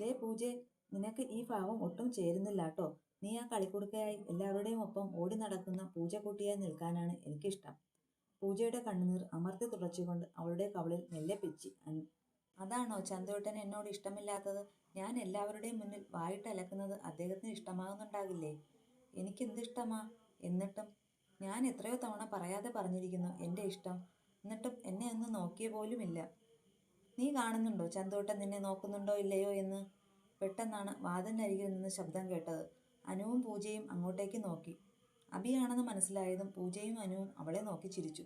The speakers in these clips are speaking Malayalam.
ദേ പൂജെ നിനക്ക് ഈ ഭാവം ഒട്ടും ചേരുന്നില്ല കേട്ടോ നീ ആ കളിക്കുടുക്കയായി എല്ലാവരുടെയും ഒപ്പം ഓടി നടക്കുന്ന പൂജക്കുട്ടിയായി നിൽക്കാനാണ് എനിക്കിഷ്ടം. പൂജയുടെ കണ്ണുനീർ അമർത്തി തുടച്ചുകൊണ്ട് അവളുടെ കവളിൽ മെല്ലെ പിച്ചി. അതാണോ ചന്തോട്ടൻ എന്നോട് ഇഷ്ടമില്ലാത്തത്? ഞാൻ എല്ലാവരുടെയും മുന്നിൽ വായിട്ട് അലക്കുന്നത് അദ്ദേഹത്തിന് ഇഷ്ടമാകുന്നുണ്ടാകില്ലേ? എനിക്ക് ഇഷ്ടമാ എന്നിട്ടും ഞാൻ എത്രയോ തവണ പറയാതെ പറഞ്ഞിരിക്കുന്നു എന്റെ ഇഷ്ടം. എന്നിട്ടും എന്നെ ഒന്ന് നോക്കിയ പോലുമില്ല. നീ കാണുന്നുണ്ടോ? ചന്തോട്ടൻ നിന്നെ നോക്കുന്നുണ്ടോ ഇല്ലയോ എന്ന്? പെട്ടെന്നാണ് വാതിലിനരികിൽ നിന്ന് ശബ്ദം കേട്ടത്. അനുവും പൂജയും അങ്ങോട്ടേക്ക് നോക്കി. അബിയാണെന്ന് മനസ്സിലായതും പൂജയും അനുവും അവളെ നോക്കി ചിരിച്ചു.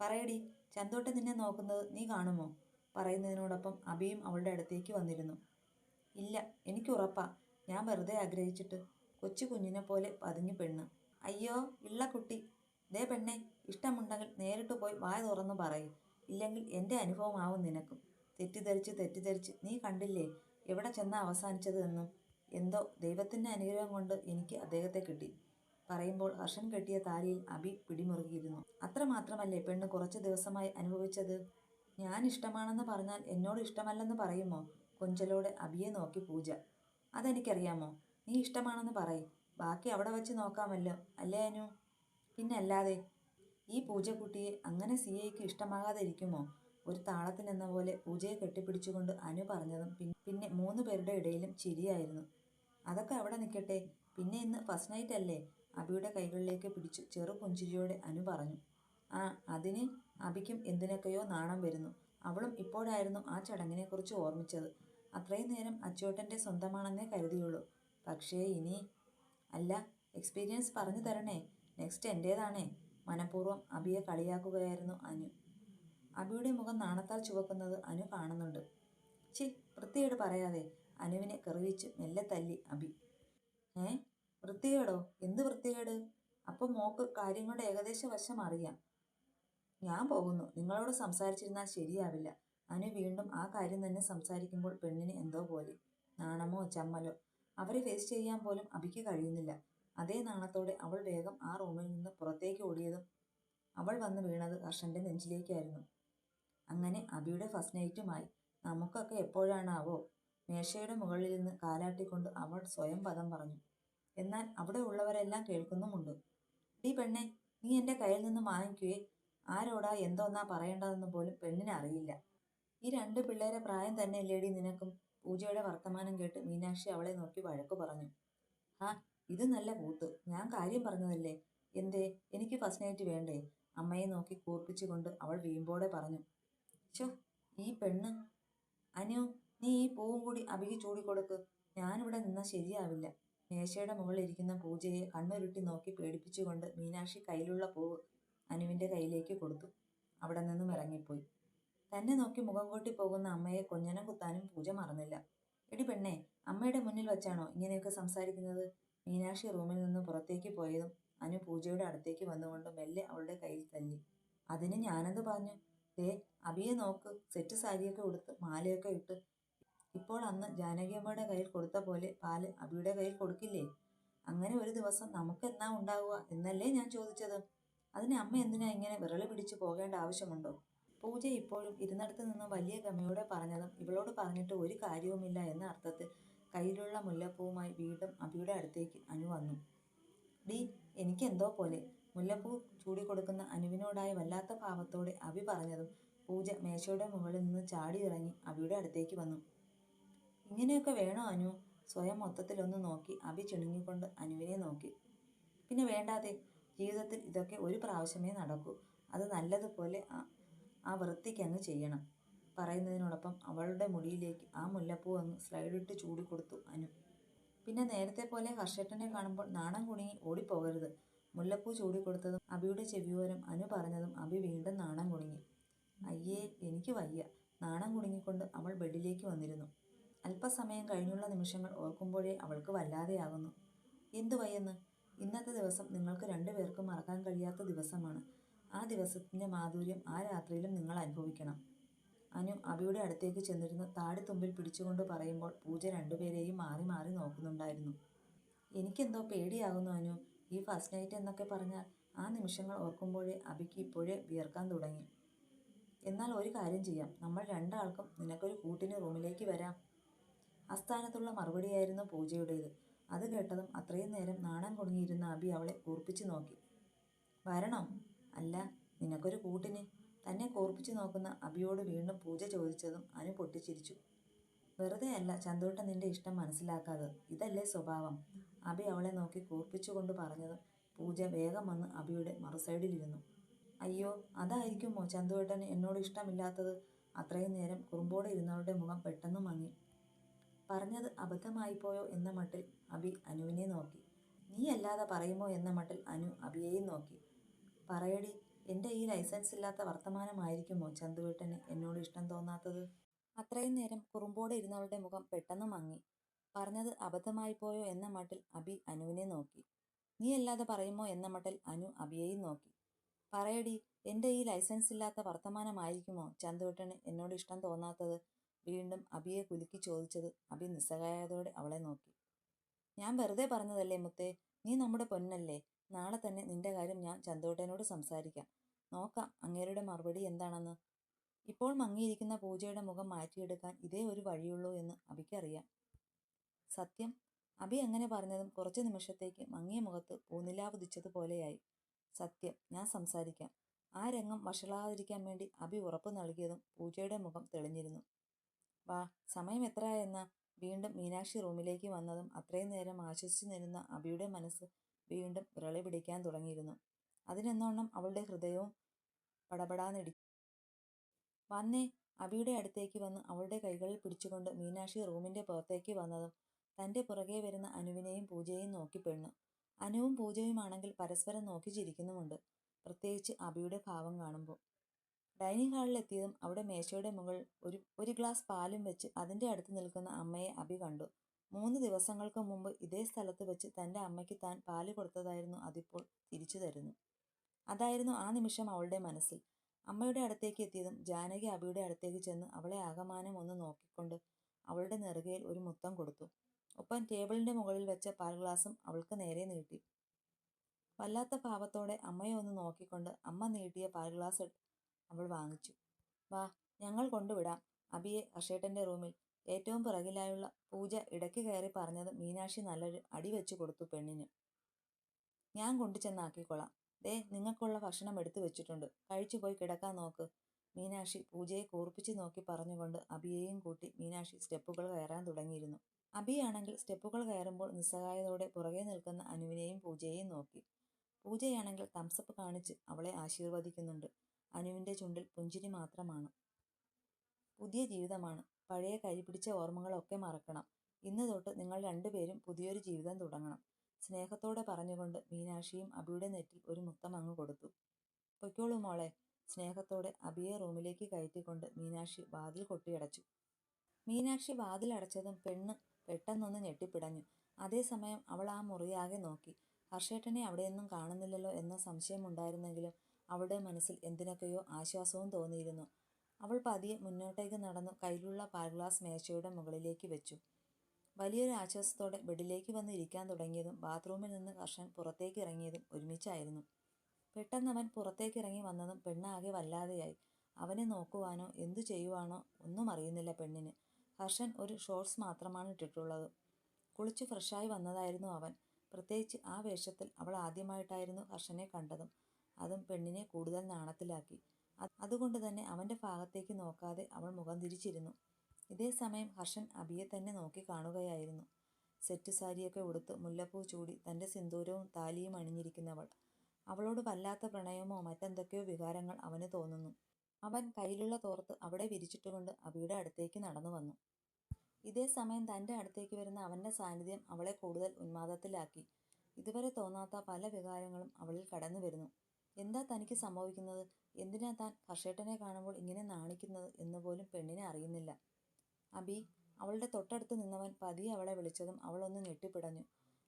പറയടി ചന്തോട്ടൻ നിന്നെ നോക്കുന്നത് നീ കാണുമോ? പറയുന്നതിനോടൊപ്പം അബിയും അവളുടെ അടുത്തേക്ക് വന്നിരുന്നു. ഇല്ല എനിക്ക് ഉറപ്പാ. ഞാൻ വെറുതെ ആഗ്രഹിച്ചിട്ട്. കൊച്ചു കുഞ്ഞിനെ പോലെ പതുങ്ങി പെണ്ണ്. അയ്യോ ഇള്ള കുട്ടി. ദേ പെണ്ണെ ഇഷ്ടമുണ്ടെങ്കിൽ നേരിട്ട് പോയി വായ തുറന്ന് പറയും. ഇല്ലെങ്കിൽ എന്റെ അനുഭവമാവും നിനക്കും. തെറ്റിദ്ധരിച്ച് തെറ്റിദ്ധരിച്ച് നീ കണ്ടില്ലേ എവിടെ ചെന്നാ അവസാനിച്ചത് എന്നും. എന്തോ ദൈവത്തിന്റെ അനുഗ്രഹം കൊണ്ട് എനിക്ക് അദ്ദേഹത്തെ കിട്ടി. പറയുമ്പോൾ ഹർഷൻ കെട്ടിയ താലിയിൽ അബി പിടിമുറുകിയിരുന്നു. അത്ര മാത്രമല്ലേ പെണ്ണ് കുറച്ച് ദിവസമായി അനുഭവിച്ചത്? ഞാൻ ഇഷ്ടമാണെന്ന് പറഞ്ഞാൽ എന്നോട് ഇഷ്ടമല്ലെന്ന് പറയുമോ? കൊഞ്ചലോടെ അബിയെ നോക്കി പൂജ. അതെനിക്കറിയാമോ? നീ ഇഷ്ടമാണെന്ന് പറയും. ബാക്കി അവിടെ വെച്ച് നോക്കാമല്ലോ അല്ലേ അനു? പിന്നെ അല്ലാതെ ഈ പൂജക്കുട്ടിയെ അങ്ങനെ സിയയ്ക്ക് ഇഷ്ടമാകാതെ ഇരിക്കുമോ ഒരു താളത്തിനെന്ന പോലെ പൂജയെ കെട്ടിപ്പിടിച്ചുകൊണ്ട് അനു പറഞ്ഞതും പിന്നെ മൂന്ന് പേരുടെ ഇടയിലും ചിരിയായിരുന്നു. അതൊക്കെ അവിടെ നിൽക്കട്ടെ പിന്നെ ഇന്ന് ഫസ്റ്റ് നൈറ്റ് അല്ലേ? അബിയുടെ കൈകളിലേക്ക് പിടിച്ചു ചെറു പുഞ്ചിരിയോടെ അനു പറഞ്ഞു. ആ അതിന് അബിക്കും എന്തിനൊക്കെയോ നാണം വരുന്നു. അവളും ഇപ്പോഴായിരുന്നു ആ ചടങ്ങിനെക്കുറിച്ച് ഓർമ്മിച്ചത്. അത്രയും നേരം അച്ചോട്ടന്റെ സ്വന്തമാണെന്നേ കരുതിയുള്ളൂ. പക്ഷേ ഇനി അല്ല എക്സ്പീരിയൻസ് പറഞ്ഞു തരണേ. നെക്സ്റ്റ് എന്റേതാണേ മനഃപൂർവം അബിയെ കളിയാക്കുകയായിരുന്നു അനു. അബിയുടെ മുഖം നാണത്താൽ ചുവക്കുന്നത് അനു കാണുന്നുണ്ട്. ചി വൃത്തികേട് പറയാതെ അനുവിനെ കെറിവിച്ച് മെല്ലെ തല്ലി അബി. ഏ വൃത്തികേടോ? എന്ത് വൃത്തികേട്? അപ്പം മോക്ക് കാര്യങ്ങളുടെ ഏകദേശ വശം അറിയാം. ഞാൻ പോകുന്നു. നിങ്ങളോട് സംസാരിച്ചിരുന്നാൽ ശരിയാവില്ല. അനു വീണ്ടും ആ കാര്യം തന്നെ സംസാരിക്കുമ്പോൾ പെണ്ണിന് എന്തോ പോലെ. നാണമോ ചമ്മലോ? അവരെ ഫേസ് ചെയ്യാൻ പോലും അബിക്ക് കഴിയുന്നില്ല. അതേ നാണത്തോടെ അവൾ വേഗം ആ റൂമിൽ നിന്ന് പുറത്തേക്ക് ഓടിയതും അവൾ വന്ന് വീണത് ഹർഷന്റെ നെഞ്ചിലേക്കായിരുന്നു. അങ്ങനെ അബിയുടെ ഫസ്റ്റ് നൈറ്റുമായി നമുക്കൊക്കെ എപ്പോഴാണാവോ? മേശയുടെ മുകളിൽ നിന്ന് കാലാട്ടിക്കൊണ്ട് അവൾ സ്വയം പദം പറഞ്ഞു. എന്നാൽ അവിടെ ഉള്ളവരെല്ലാം കേൾക്കുന്നുമുണ്ട്. ഡീ പെണ്ണെ നീ എന്റെ കയ്യിൽ നിന്ന് വാങ്ങിക്കുകയെ ആരോടാ എന്തോന്നാ പറയേണ്ടതെന്ന് പോലും പെണ്ണിനെ അറിയില്ല. ഈ രണ്ട് പിള്ളേരെ പ്രായം തന്നെ ഇല്ലേടി നിനക്കും? പൂജയുടെ വർത്തമാനം കേട്ട് മീനാക്ഷി അവളെ നോക്കി വഴക്കു പറഞ്ഞു. ആ ഇത് നല്ല കൂത്ത്. ഞാൻ കാര്യം പറഞ്ഞതല്ലേ? എന്തേ? എനിക്ക് ഫസ്റ്റ് നൈറ്റ് വേണ്ടേ? അമ്മയെ നോക്കി കൂർപ്പിച്ചുകൊണ്ട് അവൾ വീമ്പോടെ പറഞ്ഞു. ചോ ഈ പെണ്ണ്. അനു നീ ഈ പൂവും കൂടി അബിക്ക് ചൂടിക്കൊടുക്ക്. ഞാനിവിടെ നിന്നാൽ ശരിയാവില്ല. മേശയുടെ മുകളിൽ ഇരിക്കുന്ന പൂജയെ കണ്ണുരുട്ടി നോക്കി പേടിപ്പിച്ചുകൊണ്ട് മീനാക്ഷി കയ്യിലുള്ള പൂവ് അനുവിന്റെ കയ്യിലേക്ക് കൊടുത്തു. അവിടെ നിന്നും ഇറങ്ങിപ്പോയി. തന്നെ നോക്കി മുഖം കൂട്ടി പോകുന്ന അമ്മയെ കൊഞ്ഞനം കുത്താനും പൂജ മറന്നില്ല. എടി പെണ്ണേ അമ്മയുടെ മുന്നിൽ വെച്ചാണോ ഇങ്ങനെയൊക്കെ സംസാരിക്കുന്നത്? മീനാക്ഷി റൂമിൽ നിന്ന് പുറത്തേക്ക് പോയതും അനു പൂജയുടെ അടുത്തേക്ക് വന്നുകൊണ്ട് മെല്ലെ അവളുടെ കയ്യിൽ തല്ലി. അതിന് ഞാനെന്ത് പറഞ്ഞു? ദേ അബിയെ നോക്ക്. സെറ്റ് സാരിയൊക്കെ ഉടുത്ത് മാലയൊക്കെ ഇട്ട്. ഇപ്പോൾ അന്ന് ജാനകിയമ്മയുടെ കയ്യിൽ കൊടുത്ത പോലെ പാൽ അബിയുടെ കയ്യിൽ കൊടുക്കില്ലേ? അങ്ങനെ ഒരു ദിവസം നമുക്ക് എന്നാ ഉണ്ടാവുക എന്നല്ലേ ഞാൻ ചോദിച്ചത്. അതിന് അമ്മ എന്തിനാ ഇങ്ങനെ വിരളി പിടിച്ചു പോകേണ്ട ആവശ്യമുണ്ടോ? പൂജ ഇപ്പോഴും ഇരുന്നിടത്ത് നിന്ന് വലിയ ഗമയോടെ പറഞ്ഞതും ഇവളോട് പറഞ്ഞിട്ട് ഒരു കാര്യവുമില്ല എന്ന അർത്ഥത്തിൽ കയ്യിലുള്ള മുല്ലപ്പൂവുമായി വീണ്ടും അബിയുടെ അടുത്തേക്ക് അനു വന്നു. ഡി എനിക്കെന്തോ പോലെ. മുല്ലപ്പൂ ചൂടിക്കൊടുക്കുന്ന അനുവിനോടായ വല്ലാത്ത ഭാവത്തോടെ അബി പറഞ്ഞതും പൂജ മേശയുടെ മുകളിൽ നിന്ന് ചാടി ഇറങ്ങി അബിയുടെ അടുത്തേക്ക് വന്നു. ഇങ്ങനെയൊക്കെ വേണോ അനു? സ്വയം മൊത്തത്തിലൊന്ന് നോക്കി അബി ചുണുങ്ങിക്കൊണ്ട് അനുവിനെ നോക്കി. പിന്നെ വേണ്ടാതെ. ജീവിതത്തിൽ ഇതൊക്കെ ഒരു പ്രാവശ്യമേ നടക്കൂ. അത് നല്ലതുപോലെ ആ ആ വൃത്തിക്ക് അങ്ങ് ചെയ്യണം. പറയുന്നതിനോടൊപ്പം അവളുടെ മുടിയിലേക്ക് ആ മുല്ലപ്പൂ അങ്ങ് സ്ലൈഡിട്ട് ചൂടിക്കൊടുത്തു അനു. പിന്നെ നേരത്തെ പോലെ ഹർഷേട്ടനെ കാണുമ്പോൾ നാണം കുണുങ്ങി ഓടിപ്പോകരുത്. മുല്ലപ്പൂ ചൂടിക്കൊടുത്തതും അബിയുടെ ചെവിയോരം അനു പറഞ്ഞതും അബി വീണ്ടും നാണം കുണുങ്ങി. അയ്യേ എനിക്ക് വയ്യ. നാണം കുണുങ്ങിക്കൊണ്ട് അവൾ ബെഡിലേക്ക് വന്നിരുന്നു. അല്പസമയം കഴിഞ്ഞുള്ള നിമിഷങ്ങൾ ഓർക്കുമ്പോഴേ അവൾക്ക് വല്ലാതെയാകുന്നു. എന്തു വയ്യെന്ന്? ഇന്നത്തെ ദിവസം നിങ്ങൾക്ക് രണ്ടുപേർക്കും മറക്കാൻ കഴിയാത്ത ദിവസമാണ്. ആ ദിവസത്തിന്റെ മാധുര്യം ആ രാത്രിയിലും നിങ്ങൾ അനുഭവിക്കണം. അനു അബിയുടെ അടുത്തേക്ക് ചെന്നിരുന്ന്. താടിത്തുമ്പിൽ പിടിച്ചുകൊണ്ട് പറയുമ്പോൾ പൂജ രണ്ടുപേരെയും മാറി മാറി നോക്കുന്നുണ്ടായിരുന്നു. എനിക്കെന്തോ പേടിയാകുന്നു അനു. ഈ ഫസ്റ്റ് നൈറ്റ് എന്നൊക്കെ പറഞ്ഞാൽ ആ നിമിഷങ്ങൾ ഓർക്കുമ്പോഴേ അബിക്ക് ഇപ്പോഴേ വിയർക്കാൻ തുടങ്ങി. എന്നാൽ ഒരു കാര്യം ചെയ്യാം. നമ്മൾ രണ്ടാൾക്കും നിനക്കൊരു കൂട്ടിന് റൂമിലേക്ക് വരാം. അസ്ഥാനത്തുള്ള മറുപടിയായിരുന്നു പൂജയുടേത്. അത് കേട്ടതും അത്രയും നേരം നാണം കുടുങ്ങിയിരുന്ന അബി അവളെ കൂർപ്പിച്ചു നോക്കി. വരണോ? അല്ല നിനക്കൊരു കൂട്ടിന്. തന്നെ കോർപ്പിച്ചു നോക്കുന്ന അബിയോട് വീണ്ടും പൂജ ചോദിച്ചതും അനു പൊട്ടിച്ചിരിച്ചു. വെറുതെ അല്ല ചന്തോട്ട നിന്റെ ഇഷ്ടം മനസ്സിലാക്കാതെ. ഇതല്ലേ സ്വഭാവം. അബി അവളെ നോക്കി കൂർപ്പിച്ചുകൊണ്ട് പറഞ്ഞതും പൂജ വേഗം വന്ന് അബിയുടെ മറുസൈഡിലിരുന്നു. അയ്യോ അതായിരിക്കുമോ ചന്തുവേട്ടന് എന്നോട് ഇഷ്ടമില്ലാത്തത്? അത്രയും നേരം കുറുമ്പോടെ ഇരുന്നവളുടെ മുഖം പെട്ടെന്ന് മങ്ങി. പറഞ്ഞത് അബദ്ധമായിപ്പോയോ എന്ന മട്ടിൽ അബി അനുവിനെ നോക്കി. നീ അല്ലാതെ പറയുമോ എന്ന മട്ടിൽ അനു അബിയെയും നോക്കി. പറയടി എന്റെ ഈ ലൈസൻസ് ഇല്ലാത്ത വർത്തമാനമായിരിക്കുമോ ചന്തുവേട്ടന്? എന്നോട് ഇഷ്ടം തോന്നാത്തത്? അത്രയും നേരം കുറുമ്പോടെ ഇരുന്നവളുടെ മുഖം പെട്ടെന്ന് മങ്ങി. പറഞ്ഞത് അബദ്ധമായിപ്പോയോ എന്ന മട്ടിൽ അബി അനുവിനെ നോക്കി. നീ അല്ലാതെ പറയുമോ? എന്ന മട്ടിൽ അനു അബിയെയും നോക്കി. പറയടി എന്റെ ഈ ലൈസൻസ് ഇല്ലാത്ത വർത്തമാനമായിരിക്കുമോ ചന്തുവേട്ടന്? എന്നോട് ഇഷ്ടം തോന്നാത്തത്? വീണ്ടും അബിയെ കുലുക്കി ചോദിച്ചത് അബി നിസ്സഹായതയോടെ അവളെ നോക്കി. ഞാൻ വെറുതെ പറഞ്ഞതല്ലേ മുത്തേ നീ നമ്മുടെ പൊന്നല്ലേ? നാളെ തന്നെ നിന്റെ കാര്യം ഞാൻ ചന്തോട്ടനോട് സംസാരിക്കാം. നോക്കാം അങ്ങേരുടെ മറുപടി എന്താണെന്ന്. ഇപ്പോൾ മങ്ങിയിരിക്കുന്ന പൂജയുടെ മുഖം മാറ്റിയെടുക്കാൻ ഇതേ ഒരു വഴിയുള്ളൂ എന്ന് അബിക്കറിയാം. സത്യം അബി അങ്ങനെ പറഞ്ഞതും കുറച്ചു നിമിഷത്തേക്ക് മങ്ങിയ മുഖത്ത് പൂനിലാവുദിച്ചതുപോലെയായി സത്യം ഞാൻ സംസാരിക്കാം. ആ രംഗം വഷളാതിരിക്കാൻ വേണ്ടി അബി ഉറപ്പു നൽകിയതും പൂജയുടെ മുഖം തെളിഞ്ഞിരുന്നു. വാ സമയം എത്രയായെന്ന? വീണ്ടും മീനാക്ഷി റൂമിലേക്ക് വന്നതും അത്രയും നേരം ആശ്വസിച്ചു നിന്നിരുന്ന അബിയുടെ മനസ്സ് വീണ്ടും വിറളി പിടിക്കാൻ തുടങ്ങിയിരുന്നു. അതിനെന്നോണം അവളുടെ ഹൃദയവും പടപടാന്നിടിച്ചു വന്നേ അബിയുടെ അടുത്തേക്ക് വന്ന് അവളുടെ കൈകളിൽ പിടിച്ചുകൊണ്ട് മീനാക്ഷി റൂമിന്റെ പുറത്തേക്ക് വന്നതും തന്റെ പുറകെ വരുന്ന അനുവിനെയും പൂജയെയും നോക്കി പെണ്ണു. അനുവും പൂജയുമാണെങ്കിൽ പരസ്പരം നോക്കി ചിരിക്കുന്നുമുണ്ട് പ്രത്യേകിച്ച് അബിയുടെ ഭാവം കാണുമ്പോൾ. ഡൈനിങ് ഹാളിലെത്തിയതും അവിടെ മേശയുടെ മുകളിൽ ഒരു ഒരു ഗ്ലാസ് പാലും വെച്ച് അതിന്റെ അടുത്ത് നിൽക്കുന്ന അമ്മയെ അബി കണ്ടു. മൂന്ന് ദിവസങ്ങൾക്ക് മുമ്പ് ഇതേ സ്ഥലത്ത് വെച്ച് തന്റെ അമ്മയ്ക്ക് താൻ പാൽ കൊടുത്തതായിരുന്നു അതിപ്പോൾ തിരിച്ചു തരുന്നു. അതായിരുന്നു ആ നിമിഷം അവളുടെ മനസ്സിൽ. അമ്മയുടെ അടുത്തേക്ക് എത്തിയതും ജാനകി അബിയുടെ അടുത്തേക്ക് ചെന്ന് അവളെ ആകമാനം ഒന്ന് നോക്കിക്കൊണ്ട് അവളുടെ നെറുകയിൽ ഒരു മുത്തം കൊടുത്തു. ഒപ്പം ടേബിളിന്റെ മുകളിൽ വെച്ച പാൽ ഗ്ലാസും അവൾക്ക് നേരെ നീട്ടി. വല്ലാത്ത ഭാവത്തോടെ അമ്മയെ ഒന്ന് നോക്കിക്കൊണ്ട് അമ്മ നീട്ടിയ പാൽ ഗ്ലാസ് അവൾ വാങ്ങിച്ചു. വാ ഞങ്ങൾ കൊണ്ടുവിടാം അബിയെ അഷേട്ടന്റെ റൂമിൽ. ഏറ്റവും പിറകിലായുള്ള പൂജ ഇടയ്ക്ക് കയറി പറഞ്ഞത് മീനാക്ഷി നല്ലൊരു അടി വെച്ചു കൊടുത്തു പെണ്ണിന്. ഞാൻ കൊണ്ടുചെന്നാക്കിക്കൊള്ളാം ദേ നിങ്ങൾക്കുള്ള ഭക്ഷണം എടുത്തു വെച്ചിട്ടുണ്ട്. കഴിച്ചു പോയി കിടക്കാൻ നോക്ക്. മീനാക്ഷി പൂജയെ കൂർപ്പിച്ചു നോക്കി പറഞ്ഞുകൊണ്ട് അബിയെയും കൂട്ടി മീനാക്ഷി സ്റ്റെപ്പുകൾ കയറാൻ തുടങ്ങിയിരുന്നു. അബിയാണെങ്കിൽ സ്റ്റെപ്പുകൾ കയറുമ്പോൾ നിസ്സഹായതോടെ പുറകെ നിൽക്കുന്ന അനുവിനെയും പൂജയെയും നോക്കി. പൂജയാണെങ്കിൽ തംസപ്പ് കാണിച്ച് അവളെ ആശീർവദിക്കുന്നുണ്ട്. അനുവിന്റെ ചുണ്ടിൽ പുഞ്ചിരി മാത്രമാണ്. പുതിയ ജീവിതമാണ്. പഴയ കരിപിടിച്ച ഓർമ്മകളൊക്കെ മറക്കണം. ഇന്ന് തൊട്ട് നിങ്ങൾ രണ്ടുപേരും പുതിയൊരു ജീവിതം തുടങ്ങണം. സ്നേഹത്തോടെ പറഞ്ഞുകൊണ്ട് മീനാക്ഷിയും അബിയുടെ നെറ്റിൽ ഒരു മുത്തം അങ്ങ് കൊടുത്തു. പൊയ്ക്കോളൂ മോളെ. സ്നേഹത്തോടെ അബിയെ റൂമിലേക്ക് കയറ്റിക്കൊണ്ട് മീനാക്ഷി വാതിൽ കൊട്ടിയടച്ചു. മീനാക്ഷി വാതിൽ അടച്ചതും പെണ്ണ് പെട്ടെന്നൊന്ന് ഞെട്ടിപ്പിടഞ്ഞു. അതേസമയം അവൾ ആ മുറിയാകെ നോക്കി. ഹർഷേട്ടനെ അവിടെയൊന്നും കാണുന്നില്ലല്ലോ എന്ന സംശയമുണ്ടായിരുന്നെങ്കിലും അവളുടെ മനസ്സിൽ എന്തിനൊക്കെയോ ആശ്വാസവും തോന്നിയിരുന്നു. അവൾ പതിയെ മുന്നോട്ടേക്ക് നടന്നു കയ്യിലുള്ള പാൽ ഗ്ലാസ് മേശയുടെ മുകളിലേക്ക് വെച്ചു. വലിയൊരു ആശ്വാസത്തോടെ ബെഡിലേക്ക് വന്ന് ഇരിക്കാൻ തുടങ്ങിയതും ബാത്റൂമിൽ നിന്ന് ഹർഷൻ പുറത്തേക്ക് ഇറങ്ങിയതും ഒരുമിച്ചായിരുന്നു. പെട്ടെന്ന് അവൻ പുറത്തേക്ക് ഇറങ്ങി വന്നതും പെണ്ണാകെ വല്ലാതെയായി. അവനെ നോക്കുവാനോ എന്തു ചെയ്യുവാനോ ഒന്നും അറിയുന്നില്ല പെണ്ണിന്. ഹർഷൻ ഒരു ഷോർട്സ് മാത്രമാണ് ഇട്ടിട്ടുള്ളത്. കുളിച്ച് ഫ്രഷായി വന്നതായിരുന്നു അവൻ. പ്രത്യേകിച്ച് ആ വേഷത്തിൽ അവൾ ആദ്യമായിട്ടായിരുന്നു ഹർഷനെ കണ്ടതും. അതും പെണ്ണിനെ കൂടുതൽ നാണത്തിലാക്കി. അതുകൊണ്ട് തന്നെ അവന്റെ ഭാഗത്തേക്ക് നോക്കാതെ അവൾ മുഖം തിരിച്ചിരുന്നു. ഇതേ സമയം ഹർഷൻ അബിയെ തന്നെ നോക്കി കാണുകയായിരുന്നു. സെറ്റ് സാരിയൊക്കെ ഉടുത്ത് മുല്ലപ്പൂ ചൂടി തന്റെ സിന്ദൂരവും താലിയും അണിഞ്ഞിരിക്കുന്നവൾ. അവളോട് വല്ലാത്ത പ്രണയമോ മറ്റെന്തൊക്കെയോ വികാരങ്ങൾ അവന് തോന്നുന്നു. അവൻ കയ്യിലുള്ള തോർത്ത് അവിടെ വിരിച്ചിട്ടുകൊണ്ട് അബിയുടെ അടുത്തേക്ക് നടന്നു വന്നു. ഇതേ സമയം തന്റെ അടുത്തേക്ക് വരുന്ന അവന്റെ സാന്നിധ്യം അവളെ കൂടുതൽ ഉന്മാദത്തിലാക്കി. ഇതുവരെ തോന്നാത്ത പല വികാരങ്ങളും അവളിൽ കടന്നു വരുന്നു. എന്താ തനിക്ക് സംഭവിക്കുന്നത്? എന്തിനാ താൻ ഹർഷേട്ടനെ കാണുമ്പോൾ ഇങ്ങനെ നാണിക്കുന്നത് എന്ന് പോലും പെണ്ണിനെ അറിയുന്നില്ല. അബി അവളുടെ തൊട്ടടുത്ത് നിന്നവൻ പതിയെ അവളെ വിളിച്ചതും അവൾ ഒന്ന് ഞെട്ടിപ്പിടഞ്ഞു.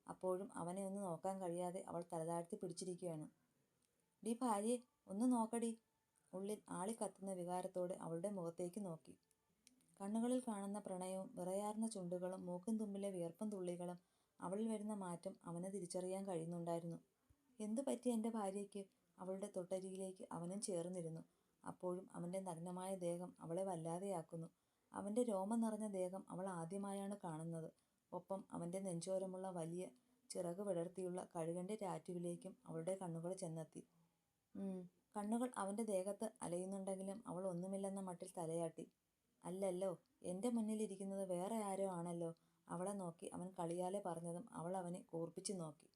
അപ്പോഴും അവനെ ഒന്ന് നോക്കാൻ കഴിയാതെ അവൾ തലതാഴ്ത്തി പിടിച്ചിരിക്കുകയാണ്. ഡി ഭാര്യ ഒന്ന് നോക്കടി. ഉള്ളിൽ ആളിക്കത്തുന്ന വികാരത്തോടെ അവളുടെ മുഖത്തേക്ക് നോക്കി. കണ്ണുകളിൽ കാണുന്ന പ്രണയവും വിറയാർന്ന ചുണ്ടുകളും മൂക്കും തുമ്പിലെ വിയർപ്പും തുള്ളികളും അവളിൽ വരുന്ന മാറ്റം അവന് തിരിച്ചറിയാൻ കഴിയുന്നുണ്ടായിരുന്നു. എന്തു പറ്റി എന്റെ ഭാര്യയ്ക്ക്? അവളുടെ തൊട്ടരികിലേക്ക് അവനും ചേർന്നിരുന്നു. അപ്പോഴും അവന്റെ നഗ്നമായ ദേഹം അവളെ വല്ലാതെയാക്കുന്നു. അവന്റെ രോമം നിറഞ്ഞ ദേഹം അവൾ ആദ്യമായാണ് കാണുന്നത്. ഒപ്പം അവന്റെ നെഞ്ചോരമുള്ള വലിയ ചിറക് വിടർത്തിയുള്ള കഴുകന്റെ ടാറ്റുവിലേക്കും അവളുടെ കണ്ണുകൾ ചെന്നെത്തി. കണ്ണുകൾ അവന്റെ ദേഹത്ത് അലയുന്നുണ്ടെങ്കിലും അവൾ ഒന്നുമില്ലെന്ന മട്ടിൽ തലയാട്ടി. അല്ലല്ലോ, എന്റെ മുന്നിലിരിക്കുന്നത് വേറെ ആരോ ആണല്ലോ അവളെ നോക്കി അവൻ കളിയാലെ പറഞ്ഞതും അവൾ അവനെ കൂർപ്പിച്ചു നോക്കി.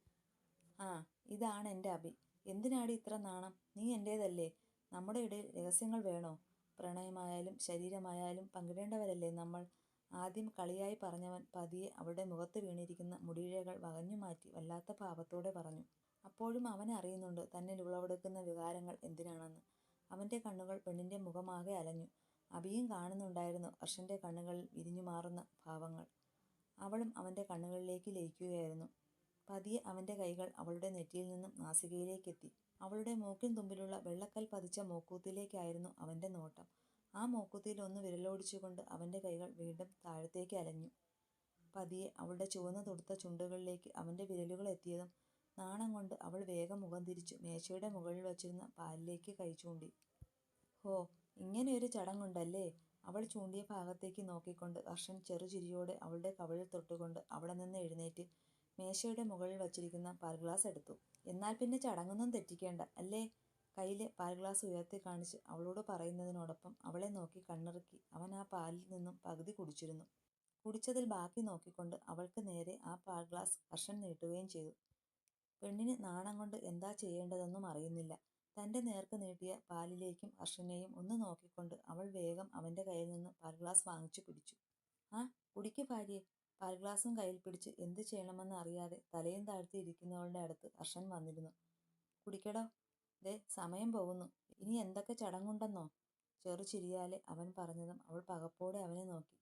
ആ ഇതാണ് എന്റെ അഭി. എന്തിനാടി ഇത്ര നാണം? നീ എന്റേതല്ലേ നമ്മുടെ ഇടയിൽ രഹസ്യങ്ങൾ വേണോ? പ്രണയമായാലും ശരീരമായാലും പങ്കിടേണ്ടവരല്ലേ നമ്മൾ ആദ്യം കളിയായി പറഞ്ഞവൻ പതിയെ അവളുടെ മുഖത്ത് വീണിരിക്കുന്ന മുടിയിഴകൾ വകഞ്ഞുമാറ്റി വല്ലാത്ത പാപത്തോടെ പറഞ്ഞു. അപ്പോഴും അവൻ അറിയുന്നുണ്ട് തന്നിൽ ഉളവെടുക്കുന്ന വികാരങ്ങൾ എന്തിനാണെന്ന്. അവന്റെ കണ്ണുകൾ പെണ്ണിന്റെ മുഖമാകെ അലഞ്ഞു. അഭിയും കാണുന്നുണ്ടായിരുന്നു ഹർഷന്റെ കണ്ണുകളിൽ വിരിഞ്ഞുമാറുന്ന ഭാവങ്ങൾ. അവളും അവന്റെ കണ്ണുകളിലേക്ക് ലയിക്കുകയായിരുന്നു. പതിയെ അവന്റെ കൈകൾ അവളുടെ നെറ്റിയിൽ നിന്നും നാസികയിലേക്കെത്തി. അവളുടെ മൂക്കിൻ തുമ്പിലുള്ള വെള്ളക്കൽ പതിച്ച മൂക്കൂത്തിലേക്കായിരുന്നു അവന്റെ നോട്ടം. ആ മൂക്കുത്തിയിൽ ഒന്ന് വിരലോടിച്ചുകൊണ്ട് അവന്റെ കൈകൾ വീണ്ടും താഴത്തേക്ക് അലഞ്ഞു. പതിയെ അവളുടെ ചുവന്ന തുടുത്ത ചുണ്ടുകളിലേക്ക് അവന്റെ വിരലുകൾ എത്തിയതും നാണം കൊണ്ട് അവൾ വേഗം മുഖം തിരിച്ചു മേശയുടെ മുകളിൽ വച്ചിരുന്ന പാലിലേക്ക് കൈ ചൂണ്ടി. ഹോ, ഇങ്ങനെയൊരു ചടങ്ങുണ്ടല്ലേ. അവൾ ചൂണ്ടിയ ഭാഗത്തേക്ക് നോക്കിക്കൊണ്ട് ഹർഷൻ ചെറുചിരിയോടെ അവളുടെ കവിളിൽ തൊട്ടുകൊണ്ട് അവിടെ നിന്ന് എഴുന്നേറ്റ് മേശയുടെ മുകളിൽ വച്ചിരിക്കുന്ന പാൽഗ്ലാസ് എടുത്തു. എന്നാൽ പിന്നെ ചടങ്ങൊന്നും തെറ്റിക്കേണ്ട, അല്ലേ. കയ്യിലെ പാൽഗ്ലാസ് ഉയർത്തിക്കാണിച്ച് അവളോട് പറയുന്നതിനോടൊപ്പം അവളെ നോക്കി കണ്ണിറുക്കി അവൻ ആ പാലിൽ നിന്നും പകുതി കുടിച്ചിരുന്നു. കുടിച്ചതിൽ ബാക്കി നോക്കിക്കൊണ്ട് അവൾക്ക് നേരെ ആ പാൽഗ്ലാസ് കർഷം നീട്ടുകയും ചെയ്തു. പെണ്ണിന് നാണം കൊണ്ട് എന്താ ചെയ്യേണ്ടതെന്നും അറിയുന്നില്ല. തന്റെ നേർക്ക് നീട്ടിയ പാലിലേക്കും ഹർഷനെയും ഒന്ന് നോക്കിക്കൊണ്ട് അവൾ വേഗം അവന്റെ കയ്യിൽ നിന്ന് പാൽഗ്ലാസ് വാങ്ങിച്ചു കുടിച്ചു. ആ കുടിക്ക് ഭാര്യേ. പാൽഗ്ലാസും കയ്യിൽ പിടിച്ച് എന്ത് ചെയ്യണമെന്ന് അറിയാതെ തലയും താഴ്ത്തി ഇരിക്കുന്നവളുടെ അടുത്ത് ഹർഷൻ വന്നിരുന്നു. കുടിക്കടോ ദേ സമയം പോകുന്നു. ഇനി എന്തൊക്കെ ചടങ്ങുണ്ടെന്നോ. ചെറുചിരിയാലെ അവൻ പറഞ്ഞതും അവൾ പകപ്പോടെ അവനെ നോക്കി.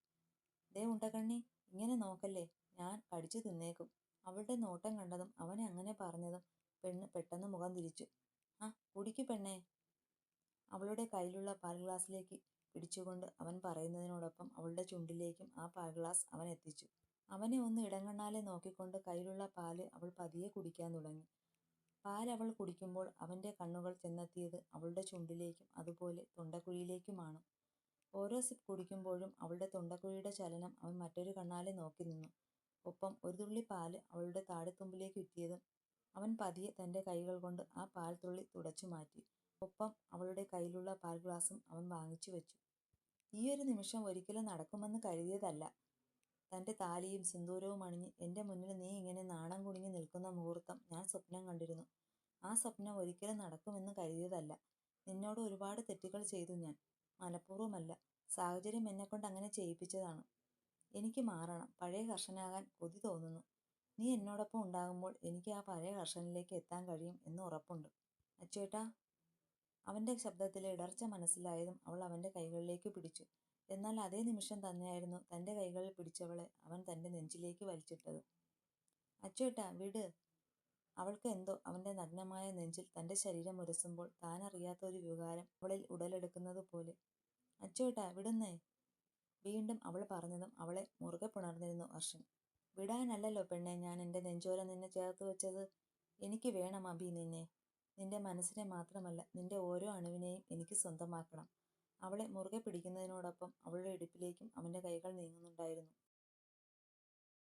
ദേ ഉണ്ടകണ്ണി ഇങ്ങനെ നോക്കല്ലേ, ഞാൻ കടിച്ചു തിന്നേക്കും. അവളുടെ നോട്ടം കണ്ടതും അവനെ അങ്ങനെ പറഞ്ഞതും പെണ്ണ് പെട്ടെന്ന് മുഖം തിരിച്ചു. ആ കുടിക്കു പെണ്ണേ. അവളുടെ കയ്യിലുള്ള പാൽ ഗ്ലാസ്സിലേക്ക് പിടിച്ചുകൊണ്ട് അവൻ പറയുന്നതിനോടൊപ്പം അവളുടെ ചുണ്ടിലേക്കും ആ പാൽ ഗ്ലാസ് അവൻ എത്തിച്ചു. അവനെ ഒന്ന് ഇടങ്ങണ്ണാലെ നോക്കിക്കൊണ്ട് കയ്യിലുള്ള പാൽ അവൾ പതിയെ കുടിക്കാൻ തുടങ്ങി. പാൽ അവൾ കുടിക്കുമ്പോൾ അവന്റെ കണ്ണുകൾ ചെന്നെത്തിയത് അവളുടെ ചുണ്ടിലേക്കും അതുപോലെ തൊണ്ടക്കുഴിയിലേക്കുമാണ്. ഓരോ സിപ്പ് കുടിക്കുമ്പോഴും അവളുടെ തൊണ്ടക്കുഴിയുടെ ചലനം അവൻ മറ്റൊരു കണ്ണാലെ നോക്കി നിന്നു. ഒപ്പം ഒരു തുള്ളി പാൽ അവളുടെ താടിത്തുമ്പിലേക്ക് എത്തിയതും അവൻ പതിയെ തന്റെ കൈകൾ കൊണ്ട് ആ പാൽ തുള്ളി തുടച്ചു മാറ്റി. ഒപ്പം അവളുടെ കയ്യിലുള്ള പാൽ ഗ്ലാസും അവൻ വാങ്ങിച്ചു വെച്ചു ഈയൊരു നിമിഷം ഒരിക്കലും നടക്കുമെന്ന് കരുതിയതല്ല. തന്റെ താലിയും സിന്ദൂരവും അണിഞ്ഞ് എന്റെ മുന്നിൽ നീ ഇങ്ങനെ നാണം കുണിഞ്ഞു നിൽക്കുന്ന മുഹൂർത്തം ഞാൻ സ്വപ്നം കണ്ടിരുന്നു. ആ സ്വപ്നം ഒരിക്കലും നടക്കുമെന്ന് കരുതിയതല്ല. നിന്നോട് ഒരുപാട് തെറ്റുകൾ ചെയ്തു ഞാൻ. മനഃപൂർവമല്ല സാഹചര്യം എന്നെക്കൊണ്ട് അങ്ങനെ ചെയ്യിപ്പിച്ചതാണ്. എനിക്ക് മാറണം. പഴയ ഹർഷനാകാൻ കൊതി തോന്നുന്നു. നീ എന്നോടൊപ്പം ഉണ്ടാകുമ്പോൾ എനിക്ക് ആ പഴയ ഹർഷനിലേക്ക് എത്താൻ കഴിയും എന്ന് ഉറപ്പുണ്ട്. അച്ചേട്ടാ അവന്റെ ശബ്ദത്തിലെ ഇടർച്ച മനസ്സിലായതും അവൾ അവന്റെ കൈകളിലേക്ക് പിടിച്ചു. എന്നാൽ അതേ നിമിഷം തന്നെയായിരുന്നു തന്റെ കൈകളിൽ പിടിച്ചവളെ അവൻ തന്റെ നെഞ്ചിലേക്ക് വലിച്ചിട്ടത്. അച്ചേട്ടാ വിട്. അവൾക്ക് എന്തോ അവന്റെ നഗ്നമായ നെഞ്ചിൽ തന്റെ ശരീരം ഉരസുമ്പോൾ താനറിയാത്ത ഒരു വികാരം അവളിൽ ഉടലെടുക്കുന്നത് പോലെ. അച്ചുവേട്ടാ വിടുന്നേ. വീണ്ടും അവൾ പറഞ്ഞതും അവളെ മുറുകെ പുണർന്നിരുന്നു ഹർഷൻ. വിടാനല്ലല്ലോ പെണ്ണെ ഞാൻ എന്റെ നെഞ്ചോരം നിന്നെ ചേർത്ത് വെച്ചത് എനിക്ക് വേണം അഭി നിന്നെ. നിന്റെ മനസ്സിനെ മാത്രമല്ല നിന്റെ ഓരോ അണുവിനെയും എനിക്ക് സ്വന്തമാക്കണം. അവളെ മുറുകെ പിടിക്കുന്നതിനോടൊപ്പം അവളുടെ ഇടുപ്പിലേക്കും അവന്റെ കൈകൾ നീങ്ങുന്നുണ്ടായിരുന്നു.